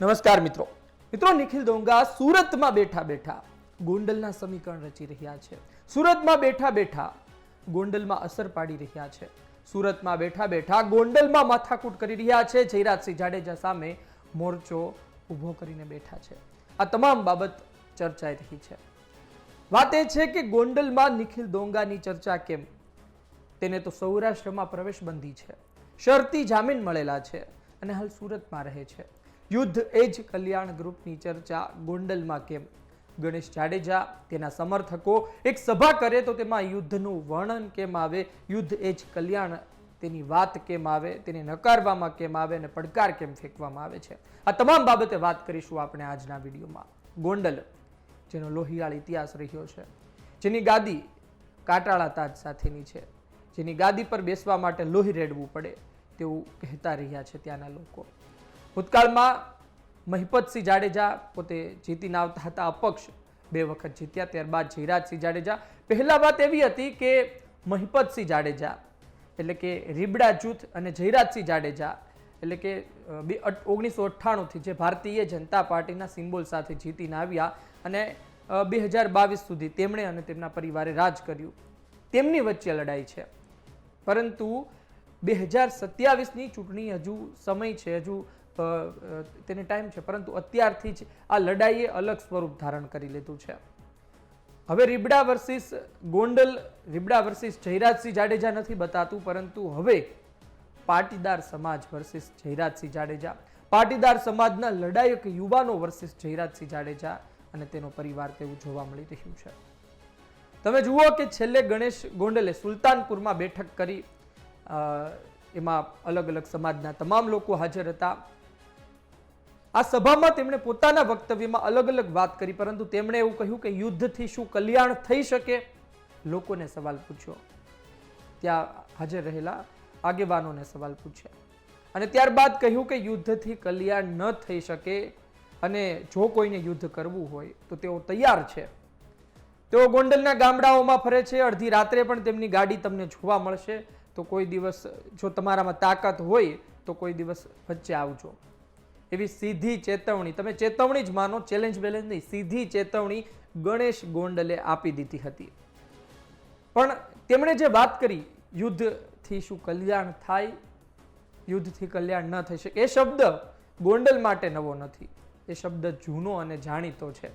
નમસ્કાર મિત્રો. મિત્રો, નિખિલ ડોંગા સુરતમાં બેઠા બેઠા ગોંડલના સમીકરણ રચી રહ્યા છે. સુરતમાં બેઠા બેઠા ગોંડલમાં અસર પાડી રહ્યા છે. સુરતમાં બેઠા બેઠા ગોંડલમાં માથાકૂટ કરી રહ્યા છે. જયરાજસિંહ જાડેજા સામે મોરચો ઊભો કરીને બેઠા છે. આ તમામ બાબત ચર્ચાઈ રહી છે. વાત એ છે કે ગોંડલમાં નિખિલ ડોંગાની ચર્ચા કેમ? તેને તો સૌરાષ્ટ્રમાં પ્રવેશ બંધી છે. શરતી જામીન મળેલા છે અને હાલ સુરતમાં રહે છે. યુદ્ધ એ જ કલ્યાણ ગ્રુપની ચર્ચા ગોંડલમાં કેમ? ગણેશ જાડેજા તેના સમર્થકો એક સભા કરે તો તેમાં યુદ્ધનું વર્ણન કેમ આવે? યુદ્ધ એ જ કલ્યાણ તેની વાત કેમ આવે? તેને નકારવામાં કેમ આવે અને પડકાર કેમ ફેંકવામાં આવે છે? આ તમામ બાબતે વાત કરીશું આપણે આજના વિડીયોમાં. ગોંડલ, જેનો લોહિયાળ ઇતિહાસ રહ્યો છે, જેની ગાદી કાટાળા તાજ સાથેની છે, જેની ગાદી પર બેસવા માટે લોહી રેડવું પડે તેવું કહેતા રહ્યા છે ત્યાંના લોકો. ભૂતકાળમાં મહિપતસિંહ જાડેજા પોતે જીતીને આવતા હતા અપક્ષ. બે વખત જીત્યા, ત્યારબાદ જયરાજસિંહ જાડેજા. પહેલા વાત એવી હતી કે મહિપતસિંહ જાડેજા, એટલે કે રીબડા જૂથ અને જયરાજસિંહ જાડેજા, એટલે કે બે ઓગણીસો અઠ્ઠાણુંથી જે ભારતીય જનતા પાર્ટીના સિમ્બોલ સાથે જીતીને આવ્યા અને બે હજાર બાવીસ સુધી તેમણે અને તેમના પરિવારે રાજ કર્યું. તેમની વચ્ચે લડાઈ છે. પરંતુ બે હજાર સત્યાવીસની ચૂંટણી હજુ સમય છે, હજુ તેને ટાઈમ છે. પરંતુ અત્યારથી જ આ લડાઈએ અલગ સ્વરૂપ ધારણ કરી લીધું છે. હવે રીબડા વર્સિસ ગોંડલ, રીબડા વર્સિસ જયરાજસિંહ જાડેજા નથી બતાતું, પરંતુ હવે પાટીદાર સમાજ વર્સિસ જયરાજસિંહ જાડેજા. પાટીદાર સમાજના લડાયક યુવાનો વર્સિસ જયરાજસિંહ જાડેજા અને તેનો પરિવાર તેવું જોવા મળી રહ્યું છે. તમે જુઓ કે છેલ્લે ગણેશ ગોંડલે સુલતાનપુરમાં બેઠક કરી. એમાં અલગ અલગ સમાજના તમામ લોકો હાજર હતા. આ સભામાં તેમણે પોતાના વક્તવ્યમાં અલગ અલગ વાત કરી, પરંતુ તેમણે એવું કહ્યું કે યુદ્ધથી શું કલ્યાણ થઈ શકે? લોકોને સવાલ પૂછ્યો. ત્યાં હાજર રહેલા આગેવાનોને સવાલ પૂછ્યા. અને ત્યારબાદ કહ્યું કે યુદ્ધથી કલ્યાણ ન થઈ શકે અને જો કોઈને યુદ્ધ કરવું હોય તો તેઓ તૈયાર છે. તેઓ ગોંડલના ગામડાઓમાં ફરે છે. અડધી રાત્રે પણ તેમની ગાડી તમને જોવા મળશે. તો કોઈ દિવસ જો તમારામાં તાકાત હોય તો કોઈ દિવસ વચ્ચે આવજો. એવી સીધી ચેતવણી. તમે ચેતવણી જ માનો ચેલેન્જ બેલેન્જ નહીં, સીધી ચેતવણી ગણેશ ગોંડલે આપી દીધી હતી. પણ તેમણે જે વાત કરી, યુદ્ધથી શું કલ્યાણ થાય? યુદ્ધથી કલ્યાણ ન થઈ શકે. એ શબ્દ ગોંડલ માટે નવો નથી. એ શબ્દ જૂનો અને જાણીતો છે.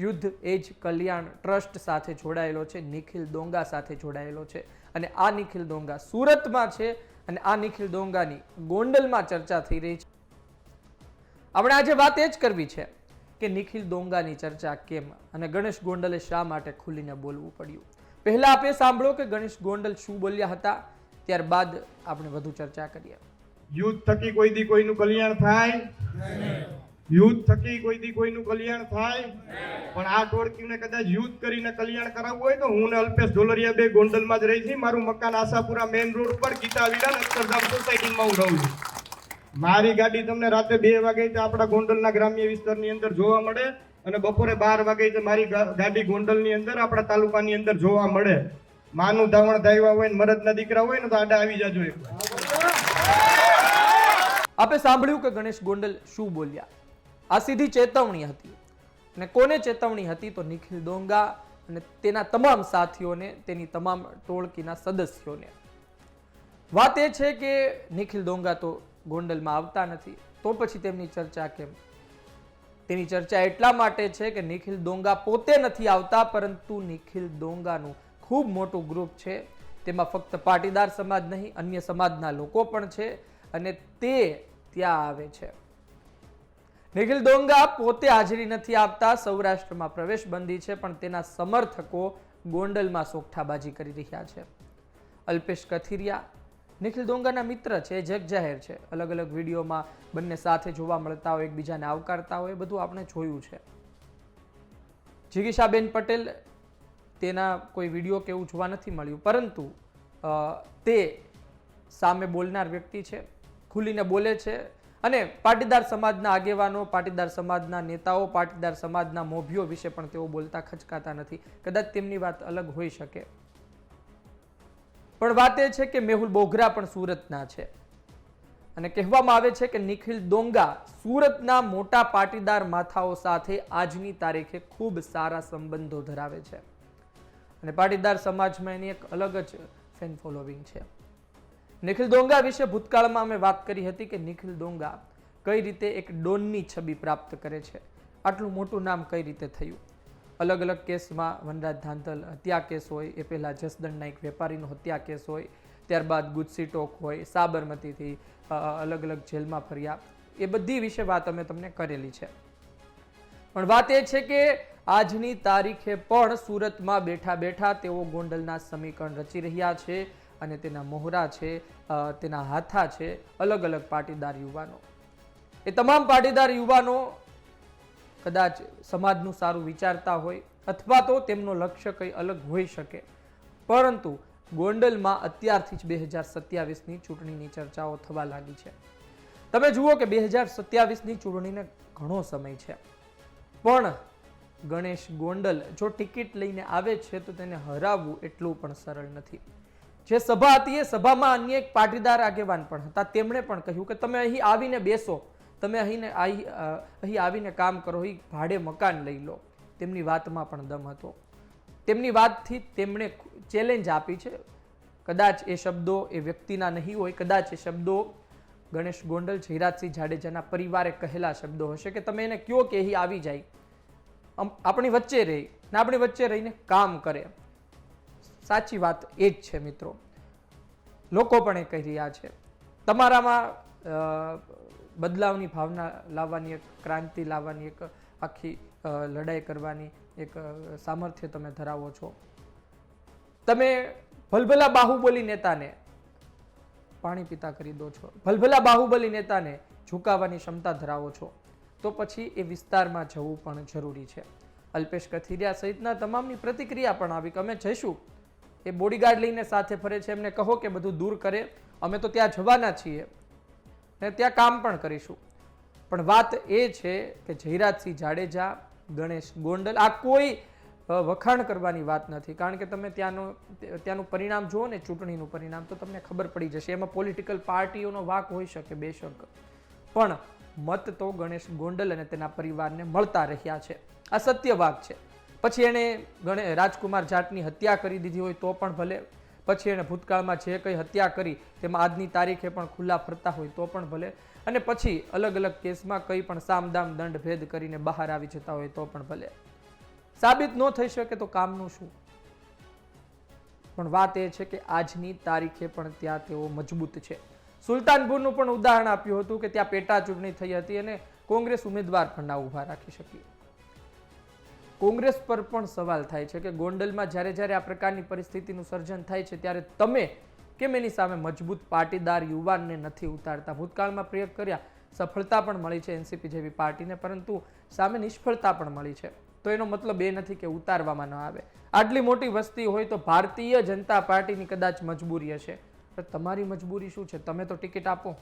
યુદ્ધ એ જ કલ્યાણ ટ્રસ્ટ સાથે જોડાયેલો છે, નિખિલ ડોંગા સાથે જોડાયેલો છે. અને આ નિખિલ ડોંગા સુરતમાં છે અને આ નિખિલ ડોંગાની ગોંડલમાં ચર્ચા થઈ રહી છે. આપણે આજે વાત એ જ કરવી છે કે નિખિલ ડોંગાની ચર્ચા કેમ અને ગણેશ ગોંડલે શા માટે ખુલીને બોલવું પડ્યું? પહેલા આપે સાંભળો કે ગણેશ ગોંડલ શું બોલ્યા હતા, ત્યારબાદ આપણે વધુ ચર્ચા કરીએ. યુદ્ધ થકી કોઈ દી કોઈનું કલ્યાણ થાય? યુદ્ધ થકી કોઈ દી કોઈનું કલ્યાણ થાય? પણ આ ટોળકીને કદાચ યુદ્ધ કરીને કલ્યાણ કરાવવું હોય તો હું અલ્પેશ ઢોલરિયા બે ગોંડલમાં જ રહી છે મારું મકાન આશાપુરા મેઇન રોડ ઉપર ગીતા વિરાન અક્ષરધામ સોસાયટીમાં હું રહું છું. મારી ગાડી તમને રાતે બે વાગે તો આપણા ગોંડલના ગ્રામ્ય વિસ્તારની અંદર જોવા મળે અને બપોરે બાર વાગે તો મારી ગાડી ગોંડલની અંદર આપણા તાલુકાની અંદર જોવા મળે. માનું ધાવણ ધાવ્યા હોય ને મરદના દીકરા હોય ને તો આડા આવી જાજો એક આપે સાંભળ્યું કે ગણેશ ગોંડલ શું બોલ્યા? આ સીધી ચેતવણી હતી. અને કોને ચેતવણી હતી? તો નિખિલ ડોંગા અને તેના તમામ સાથીઓને, તેની તમામ ટોળકીના સદસ્યોને. વાત એ છે કે નિખિલ ડોંગા તો ગોંડલમાં આવતા નથી. તો પછી તેમની ચર્ચા કેમ? તેની ચર્ચા એટલા માટે છે કે નિખિલ ડોંગા પોતે નથી આવતા, પરંતુ નિખિલ દોંગાનું ખૂબ મોટું ગ્રુપ છે. તેમાં ફક્ત પાટીદાર સમાજ નહીં, અન્ય સમાજના લોકો પણ છે અને તે ત્યાં આવે છે. નિખિલ ડોંગા પોતે હાજરી નથી આપતા, સૌરાષ્ટ્રમાં પ્રવેશ બંધી છે, પણ તેના સમર્થકો ગોંડલમાં સોગઠાબાજી કરી રહ્યા છે. અલ્પેશ કથિરિયા નિખિલ દોંગાના મિત્ર છે જગ જાહેર છે. અલગ અલગ વિડીયોમાં બંને સાથે જોવા મળતા હોય, એકબીજાને આવકારતા હોય બધું આપણે જોયું છે. જિગીશાબેન પટેલ, તેના કોઈ વીડિયો કે એવું જોવા નથી મળ્યું. પરંતુ તે સામે બોલનાર વ્યક્તિ છે, ખુલીને બોલે છે અને પાટીદાર સમાજના આગેવાનો, પાટીદાર સમાજના નેતાઓ, પાટીદાર સમાજના મોભીઓ વિશે પણ તેઓ બોલતા ખચકાતા નથી. કદાચ તેમની વાત અલગ હોઈ શકે. પણ વાત એ છે કે મેહુલ બોઘરા પણ સુરતના છે. અને કહેવામાં આવે છે કે નિખિલ દોંગા સુરતના મોટા પાટીદાર માથાઓ સાથે આજની તારીખે ખૂબ સારા સંબંધો ધરાવે છે. અને પાટીદાર સમાજમાં એની એક અલગ જ ફેન ફોલોવિંગ છે. નિખિલ દોંગા વિશે ભૂતકાળમાં અમે વાત કરી હતી કે નિખિલ દોંગા કઈ રીતે એક ડોનની છબી પ્રાપ્ત કરે છે. આટલું મોટું નામ કઈ રીતે થયું? અલગ અલગ કેસમાં વનરાજ ધાંધલ હત્યા કેસ હોય, એ પહેલાં જસદણના એક વેપારીનો હત્યા કેસ હોય, ત્યારબાદ ગુજસી ટોક હોય, સાબરમતીથી અલગ અલગ જેલમાં ફર્યા. એ બધી વિશે વાત અમે તમને કરેલી છે. પણ વાત એ છે કે આજની તારીખે પણ સુરતમાં બેઠા બેઠા તેઓ ગોંડલના સમીકરણ રચી રહ્યા છે અને તેના મોહરા છે તેના હાથા છે અલગ અલગ પાટીદાર યુવાનો. એ તમામ પાટીદાર યુવાનો કદાચ સમાજનું સારું વિચારતા હોય અથવા તો તેમનો લક્ષ્ય કંઈ અલગ હોઈ શકે. પરંતુ ગોંડલમાં અત્યારથી જ બે હજાર સત્યાવીસની ચૂંટણીની ચર્ચાઓ થવા લાગી છે. તમે જુઓ કે બે હજાર સત્યાવીસની ચૂંટણીને ઘણો સમય છે. પણ ગણેશ ગોંડલ જો ટિકિટ લઈને આવે છે તો તેને હરાવવું એટલું પણ સરળ નથી. જે સભા હતી એ સભામાં અન્ય એક પાટીદાર આગેવાન પણ હતા. તેમણે પણ કહ્યું કે તમે અહીં આવીને બેસો. તમે અહીંને અહીં આવીને કામ કરો, અહીં ભાડે મકાન લઈ લો. તેમની વાતમાં પણ દમ હતો. તેમની વાતથી તેમણે ચેલેન્જ આપી છે. કદાચ એ શબ્દો એ વ્યક્તિના નહીં હોય, કદાચ એ શબ્દો ગણેશ ગોંડલ, જયરાજસિંહ જાડેજાના પરિવારે કહેલા શબ્દો હશે કે તમે એને કયો કે અહીં આવી જાય. આપણી વચ્ચે રહી ને આપણી વચ્ચે રહીને કામ કરે. સાચી વાત એ જ છે મિત્રો. લોકો પણ એ કહી રહ્યા છે. તમારામાં બદલાવની ભાવના લાવવાની એક, ક્રાંતિ લાવવાની એક, આખી લડાઈ કરવાની એક સામર્થ્ય તમે ધરાવો છો. તમે ભલભલા બાહુબલી નેતાને પાણી પીતા કરી દો છો. ભલભલા બાહુબલી નેતાને ઝુકાવવાની ક્ષમતા ધરાવો છો. તો પછી એ વિસ્તારમાં જવું પણ જરૂરી છે. અલ્પેશ કથિરિયા સહિતના તમામની પ્રતિક્રિયા પણ આવી કે અમે જઈશું. એ બોડીગાર્ડ લઈને સાથે ફરે છે. એમને કહો કે બધું દૂર કરે. અમે તો ત્યાં જવાના છીએ. ને ત્યાં કામ પણ કરીશું. પણ વાત એ છે કે જયરાજસિંહ જાડેજા, ગણેશ ગોંડલ, આ કોઈ વખાણ કરવાની વાત નથી. કારણ કે તમે ત્યાંનું ત્યાંનું પરિણામ જુઓ ને, ચૂંટણીનું પરિણામ, તો તમને ખબર પડી જશે. એમાં પોલિટિકલ પાર્ટીઓનો વાક હોઈ શકે બેશક. પણ મત તો ગણેશ ગોંડલ અને તેના પરિવારને મળતા રહ્યા છે. આ સત્ય વાક છે. પછી એણે ગણે, રાજકુમાર જાટની હત્યા કરી દીધી હોય તો પણ ભલે. પછી એણે ભૂતકાળમાં જે કંઈ હત્યા કરી, તેમાં આજની તારીખે પણ ખુલ્લા ફરતા હોય તો પણ ભલે. અને પછી અલગ અલગ કેસમાં કંઈ પણ સામદામ દંડ ભેદ કરીને બહાર આવી જતા હોય તો પણ ભલે. સાબિત ન થઈ શકે તો કામનું શું? પણ વાત એ છે કે આજની તારીખે પણ ત્યાં તેઓ મજબૂત છે. સુલતાનપુરનું પણ ઉદાહરણ આપ્યું હતું કે ત્યાં પેટા ચૂંટણી થઈ હતી અને કોંગ્રેસ ઉમેદવાર પણ ના ઊભા રાખી શકી. કોંગ્રેસ પર પણ સવાલ થાય છે કે ગોંડલમાં જ્યારે જ્યારે આ પ્રકારની પરિસ્થિતિનું સર્જન થાય છે, ત્યારે તમે કેમ એની સામે મજબૂત પાટીદાર યુવાનને નથી ઉતારતા? ભૂતકાળમાં પ્રયોગ કર્યા, સફળતા પણ મળી છે એનસીપી જેવી પાર્ટીને, પરંતુ સામે નિષ્ફળતા પણ મળી છે. તો એનો મતલબ એ નથી કે ઉતારવામાં ન આવે. આટલી મોટી વસ્તી હોય તો ભારતીય જનતા પાર્ટીની કદાચ મજબૂરી હશે. પણ તમારી મજબૂરી શું છે? તમે તો ટિકિટ આપો.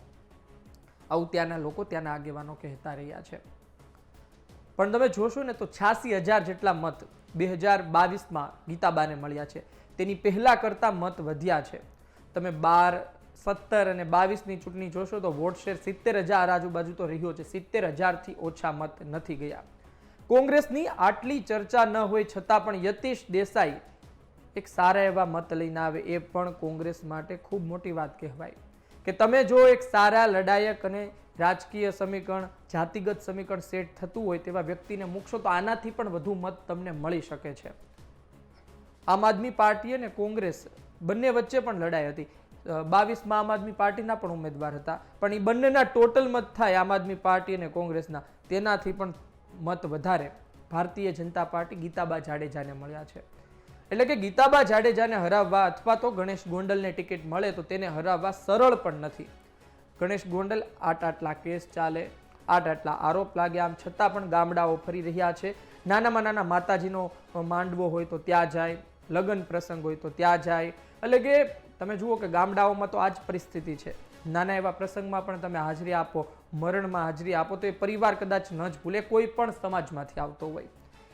આવું ત્યાંના લોકો ત્યાંના આગેવાનો કહેતા રહ્યા છે. પણ તમે જોશો ને તો છ્યાસી હજાર જેટલા મત બે હજાર બાવીસમાં ગીતાબાને મળ્યા છે. તેની પહેલાં કરતાં મત વધ્યા છે. તમે બાર, સત્તર અને બાવીસની ચૂંટણી જોશો તો વોટ શેર સિત્તેર હજાર આજુબાજુ તો રહ્યો છે. સિત્તેર હજારથી ઓછા મત નથી ગયા. કોંગ્રેસની આટલી ચર્ચા ન હોય છતાં પણ યતીશ દેસાઈ એક સારા એવા મત લઈને આવે એ પણ કોંગ્રેસ માટે ખૂબ મોટી વાત કહેવાય. કે તમે જો એક સારા લડાયક અને રાજકીય સમીકરણ, જાતિગત સમીકરણ સેટ થતું હોય તેવા વ્યક્તિને મૂકશો તો આનાથી પણ વધુ મત તમને મળી શકે છે. આમ આદમી પાર્ટી અને કોંગ્રેસ બંને વચ્ચે પણ લડાઈ હતી. બાવીસમાં આમ આદમી પાર્ટીના પણ ઉમેદવાર હતા. પણ એ બંનેના ટોટલ મત થાય આમ આદમી પાર્ટી અને કોંગ્રેસના. તેનાથી પણ મત વધારે ભારતીય જનતા પાર્ટી ગીતાબા જાડેજાને મળ્યા છે. એટલે કે ગીતાબા જાડેજાને હરાવવા અથવા તો ગણેશ ગોંડલને ટિકિટ મળે તો તેને હરાવવા સરળ પણ નથી. ગણેશ ગોંડલ, આટ આટલા કેસ ચાલે. આટ આટલા આરોપ લાગ્યા આમ છતાં પણ ગામડાઓ ફરી રહ્યા છે. નાનામાં નાના માતાજીનો માંડવો હોય તો ત્યાં જાય. લગ્ન પ્રસંગ હોય તો ત્યાં જાય. એટલે કે તમે જુઓ કે ગામડાઓમાં તો આ જ પરિસ્થિતિ છે. નાના એવા પ્રસંગમાં પણ તમે હાજરી આપો, મરણમાં હાજરી આપો, તો એ પરિવાર કદાચ ન જ ભૂલે. કોઈ પણ સમાજમાંથી આવતો હોય.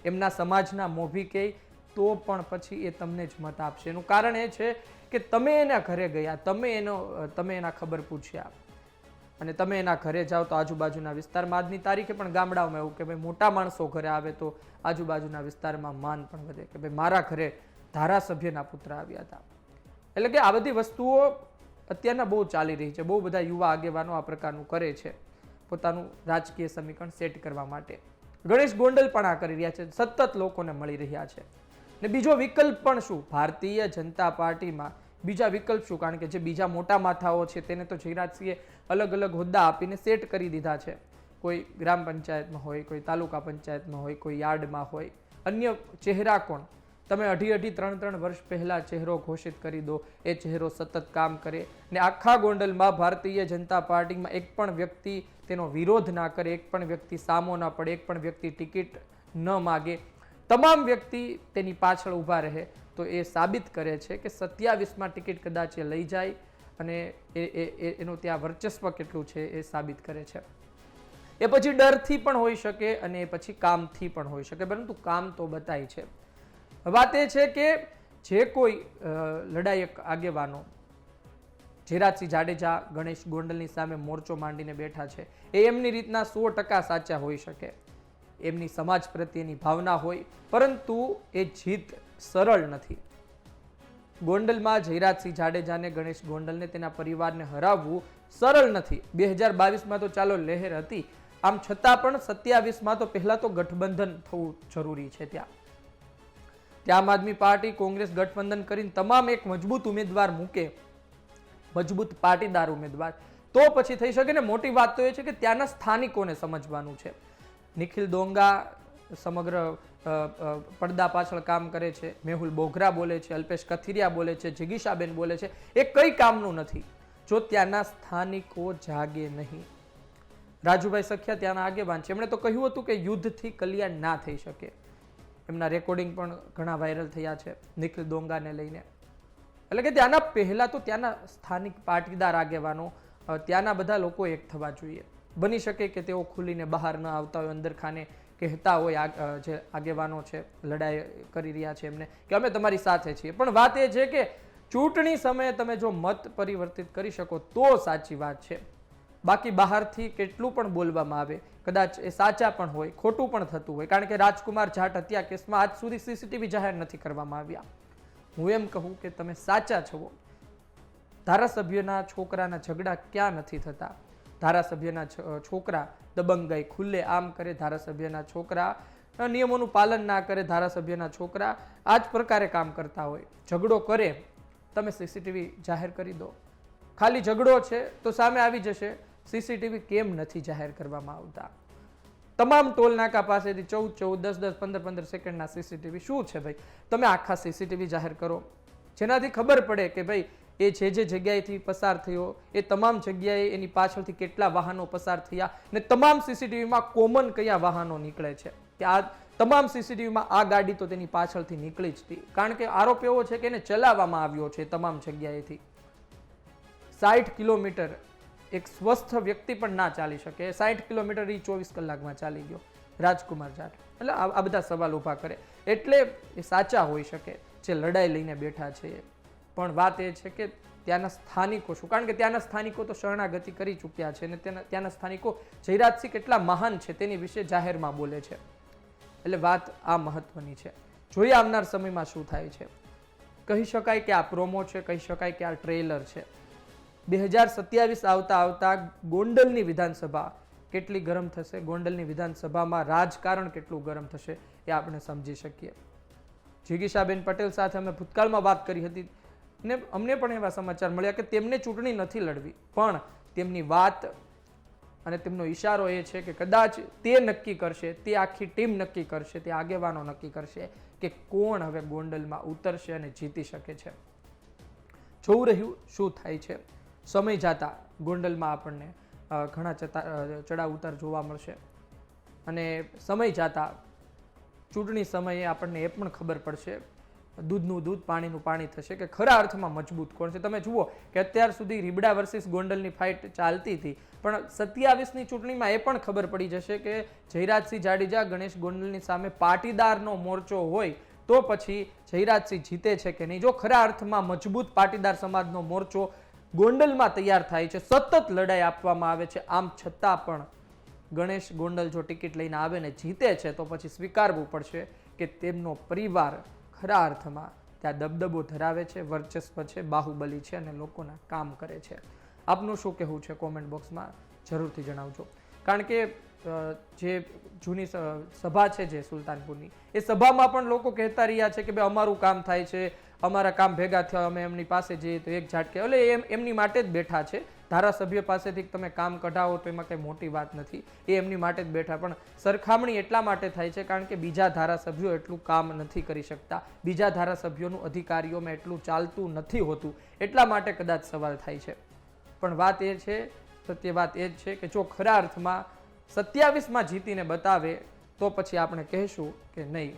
એમના સમાજના મોભી કહે તો પણ પછી એ તમને જ મત આપશે. એનું કારણ એ છે કે તમે એના ઘરે ગયા. તમે એનો તમે એના ખબર પૂછ્યા. અને તમે એના ઘરે જાઓ તો આજુબાજુના વિસ્તારમાં, આજની તારીખે પણ ગામડાઓમાં એવું કે ભાઈ મોટા માણસો ઘરે આવે તો આજુબાજુના વિસ્તારમાં માન પણ વધે કે ભાઈ મારા ઘરે ધારાસભ્યના પુત્ર આવ્યા હતા. એટલે કે આ બધી વસ્તુઓ અત્યારના બહુ ચાલી રહી છે. બહુ બધા યુવા આગેવાનો આ પ્રકારનું કરે છે પોતાનું રાજકીય સમીકરણ સેટ કરવા માટે. ગણેશ ગોંડલ પણ આ કરી રહ્યા છે. સતત લોકોને મળી રહ્યા છે. ને બીજો વિકલ્પ પણ શું? ભારતીય જનતા પાર્ટીમાં બીજા વિકલ્પ શું? કારણ કે જે બીજા મોટા માથાઓ છે તેને તો જયરાજસિંહે અલગ અલગ હોદ્દા આપીને સેટ કરી દીધા છે. કોઈ ગ્રામ પંચાયતમાં હોય, કોઈ તાલુકા પંચાયતમાં હોય, કોઈ યાર્ડમાં હોય. અન્ય ચહેરા કોણ? તમે અઢી અઢી ત્રણ ત્રણ વર્ષ પહેલાં ચહેરો ઘોષિત કરી દો. એ ચહેરો સતત કામ કરે ને આખા ગોંડલમાં ભારતીય જનતા પાર્ટીમાં એક પણ વ્યક્તિ તેનો વિરોધ ના કરે, એક પણ વ્યક્તિ સામો ના પડે, એક પણ વ્યક્તિ ટિકિટ ન માગે. તમામ વ્યક્તિ તેની પાછળ ઊભા રહે. તો એ સાબિત કરે છે કે સત્યાવીસમાં ટિકિટ કદાચ એ લઈ જાય અને એ એનું ત્યાં વર્ચસ્વ કેટલું છે એ સાબિત કરે છે. એ પછી ડરથી પણ હોઈ શકે અને એ પછી કામથી પણ હોઈ શકે, પરંતુ કામ તો બતાય છે. વાત એ છે કે જે કોઈ લડાયક આગેવાનો ઝેરાજસિંહ જાડેજા, ગણેશ ગોંડલની સામે મોરચો માંડીને બેઠા છે, એ એમની રીતના સો ટકા સાચા હોઈ શકે. એમની સમાજ પ્રત્યેની ભાવના હોય, પરંતુ એ જીત સરળ નથી. ગોંડલમાં જયરાજસિંહ જાડેજાને ગણેશ ગોંડલને તેના પરિવારને હરાવવું સરળ નથી. બે હજાર બાવીસમાં તો ચાલો લહેર હતી. આમ છતાં પણ સત્યાવીસમાં તો પહેલા તો ગઠબંધન થવું જરૂરી છે ત્યાં. ત્યાં આમ આદમી પાર્ટી, કોંગ્રેસ ગઠબંધન કરીને તમામ એક મજબૂત ઉમેદવાર મૂકે. મજબૂત પાટીદાર ઉમેદવાર. તો પછી થઈ શકે ને, મોટી વાત તો એ છે કે ત્યાંના સ્થાનિકોને સમજવાનું છે. નિખિલ દોંગા સમગ્ર પડદા પાછળ કામ કરે છે. મેહુલ બોઘરા બોલે છે, અલ્પેશ કથિરિયા બોલે છે, જિગીશાબેન બોલે છે. એ કઈ કામનું નથી. જો ત્યાંના સ્થાનિકો જાગે નહીં. રાજુભાઈ સખિયા ત્યાંના આગેવાન છે. એમણે તો કહ્યું હતું કે યુદ્ધથી કલ્યાણ ના થઈ શકે. એમના રેકોર્ડિંગ પણ ઘણા વાયરલ થયા છે નિખિલ દોંગાને લઈને. એટલે કે ત્યાંના પહેલાં તો ત્યાંના સ્થાનિક પાટીદાર આગેવાનો ત્યાંના બધા લોકો એક થવા જોઈએ. બની શકે કે તેઓ ખુલીને બહાર ન આવતા હોય અંદર ખાને કહેતા હોય જે આગેવાનો છે, લડાઈ કરી રહ્યા છે એમને, કે અમે તમારી સાથે છીએ. પણ વાત એ છે કે ચૂંટણી સમયે તમે જો મત પરિવર્તિત કરી શકો તો સાચી વાત છે. બાકી બહારથી કેટલું પણ બોલવામાં આવે, કદાચ એ સાચા પણ હોય, ખોટું પણ થતું હોય, કારણ કે રાજકુમાર જાટ હત્યા કેસમાં આજ સુધી સીસીટીવી જાહેર નથી કરવામાં આવ્યા. હું એમ કહું કે તમે સાચા છો. ધારાસભ્યના છોકરાના ઝઘડા ક્યાં નથી થતા? ધારાસભ્યના છોકરા દબંગાઈ ખુલ્લે આમ કરે ધારાસભ્યના છોકરા નિયમોનું પાલન ના કરે ધારાસભ્યના છોકરા આ જ પ્રકારે કામ કરતા હોય. ઝઘડો કરે, તમે સીસીટીવી જાહેર કરી દો. ખાલી ઝઘડો છે તો સામે આવી જશે, સીસીટીવી કેમ નથી જાહેર કરવામાં આવતા? તમામ ટોલ નાકા પાસેથી ચૌદ ચૌદ, દસ દસ, પંદર પંદર સેકન્ડના સીસીટીવી શું છે ભાઈ? તમે આખા સીસીટીવી જાહેર કરો. જેનાથી ખબર પડે કે ભાઈ એ જે જે જગ્યાએથી પસાર થયો, એ તમામ જગ્યાએ એની પાછળથી કેટલા વાહનો પસાર થયા ને તમામ સીસીટીવીમાં કોમન કયા વાહનો નીકળે છે? કે આ તમામ સીસીટીવીમાં આ ગાડી તો તેની પાછળથી નીકળી જ હતી. કારણ કે આરોપ એવો છે કે એને ચલાવવામાં આવ્યો છે તમામ જગ્યાએથી. સાઠ કિલોમીટર એક સ્વસ્થ વ્યક્તિ પણ ના ચાલી શકે. સાઠ કિલોમીટર એ ચોવીસ કલાકમાં ચાલી ગયો. રાજકુમાર જાટ. એટલે આ બધા સવાલ ઊભા કરે. એટલે એ સાચા હોઈ શકે. જે લડાઈ લઈને બેઠા છે. પણ વાત એ છે કે ત્યાંના સ્થાનિકો શું? કારણ કે ત્યાંના સ્થાનિકો તો શરણાગતિ કરી ચૂક્યા છે અને તેના, ત્યાંના સ્થાનિકો જયરાજસિંહ કેટલા મહાન છે તેની વિશે જાહેરમાં બોલે છે. એટલે વાત આ મહત્વની છે. જોઈએ આવનાર સમયમાં શું થાય છે. કહી શકાય કે આ પ્રોમો છે, કહી શકાય કે આ ટ્રેલર છે. બે હજાર સત્યાવીસ આવતા આવતા ગોંડલની વિધાનસભા કેટલી ગરમ થશે? ગોંડલની વિધાનસભામાં રાજકારણ કેટલું ગરમ થશે એ આપણે સમજી શકીએ. જિગીશાબેન પટેલ સાથે અમે ભૂતકાળમાં વાત કરી હતી. ને અમને પણ એવા સમાચાર મળ્યા કે તેમને ચૂંટણી નથી લડવી. પણ તેમની વાત અને તેમનો ઈશારો એ છે કે કદાચ તે નક્કી કરશે, તે આખી ટીમ નક્કી કરશે, તે આગેવાનો નક્કી કરશે કે કોણ હવે ગોંડલમાં ઉતરશે અને જીતી શકે છે. જોવું રહ્યું શું થાય છે. સમય જાતા ગોંડલમાં આપણને ઘણા ચતા ચડાવ ઉતાર જોવા મળશે. અને સમય જાતા ચૂંટણી સમયે આપણને એ પણ ખબર પડશે દૂધનું દૂધ, પાણીનું પાણી થશે કે ખરા અર્થમાં મજબૂત કોણ છે? તમે જુઓ કે અત્યાર સુધી રીબડા વર્સિસ ગોંડલની ફાઇટ ચાલતી હતી. પણ સત્યાવીસની ચૂંટણીમાં એ પણ ખબર પડી જશે કે જયરાજસિંહ જાડેજા ગણેશ ગોંડલની સામે પાટીદારનો મોરચો હોય તો પછી જયરાજસિંહ જીતે છે કે નહીં? જો ખરા અર્થમાં મજબૂત પાટીદાર સમાજનો મોરચો ગોંડલમાં તૈયાર થાય છે, સતત લડાઈ આપવામાં આવે છે, આમ છતાં પણ ગણેશ ગોંડલ જો ટિકિટ લઈને આવે ને જીતે છે તો પછી સ્વીકારવું પડશે કે તેમનો પરિવાર ખરા અર્થમાં ત્યાં દબદબો ધરાવે છે, વર્ચસ્વ છે, બાહુબલી છે અને લોકોના કામ કરે છે. આપનું શું કહેવું છે કોમેન્ટ બોક્સમાં જરૂરથી જણાવજો. કારણ કે જે જૂની સભા છે જે સુલતાનપુરની, એ સભામાં પણ લોકો કહેતા રહ્યા છે કે ભાઈ અમારું કામ થાય છે અમારા કામ ભેગા થયા, અમે એમની પાસે જઈએ તો એક ઝાટકે. એટલે એમ, એમની માટે જ બેઠા છે. ધારાસભ્ય પાસેથી તમે કામ કઢાવો તો એમાં કંઈ મોટી વાત નથી. એ એમની માટે જ બેઠા. પણ સરખામણી એટલા માટે થાય છે કારણ કે બીજા ધારાસભ્યો એટલું કામ નથી કરી શકતા. બીજા ધારાસભ્યોનું અધિકારીઓમાં એટલું ચાલતું નથી હોતું. એટલા માટે કદાચ સવાલ થાય છે. પણ વાત એ છે, સત્ય વાત એ જ છે કે જો ખરા અર્થમાં સત્યાવીસમાં જીતીને બતાવે તો પછી આપણે કહેશું કે નહીં.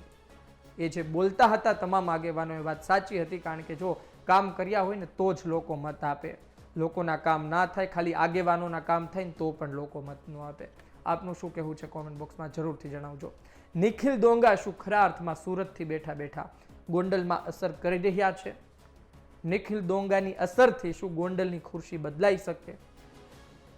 એ જે બોલતા હતા તમામ આગેવાનો એ વાત સાચી હતી, કારણ કે જો કામ કર્યા હોય ને તો જ લોકો મત આપે. લોકોના કામ ના થાય, ખાલી આગેવાનોના કામ થાય ને તો પણ લોકો મત ન આપે. આપનું શું કહેવું છે કોમેન્ટ બોક્સમાં જરૂરથી જણાવજો. નિખિલ ડોંગા શું ખરા અર્થમાં સુરતથી બેઠા બેઠા ગોંડલમાં અસર કરી રહ્યા છે? નિખિલ ડોંગાની અસરથી શું ગોંડલની ખુરશી બદલાઈ શકે?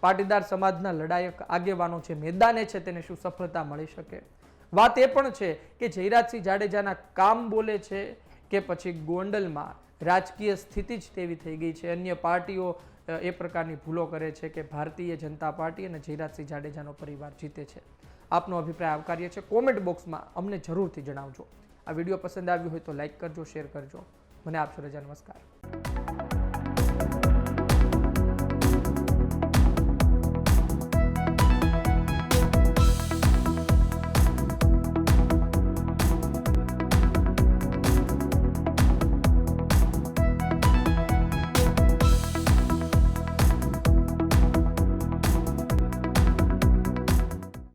પાટીદાર સમાજના લડાયક આગેવાનો જે મેદાને છે તેને શું સફળતા મળી શકે? વાત એ પણ છે કે જયરાજસિંહ જાડેજાના કામ બોલે છે કે પછી ગોંડલમાં રાજકીય સ્થિતિ જ તેવી થઈ ગઈ છે. અન્ય પાર્ટીઓ એ પ્રકારની ભૂલો કરે છે કે ભારતીય જનતા પાર્ટી અને જયરાજસિંહ જાડેજાનો પરિવાર જીતે છે. આપનો અભિપ્રાય આવકાર્ય છે. કોમેન્ટ બોક્સમાં અમને જરૂરથી જણાવજો. આ વીડિયો પસંદ આવ્યો હોય તો લાઇક કરજો, શેર કરજો. મને આપશો રજા નમસ્કાર.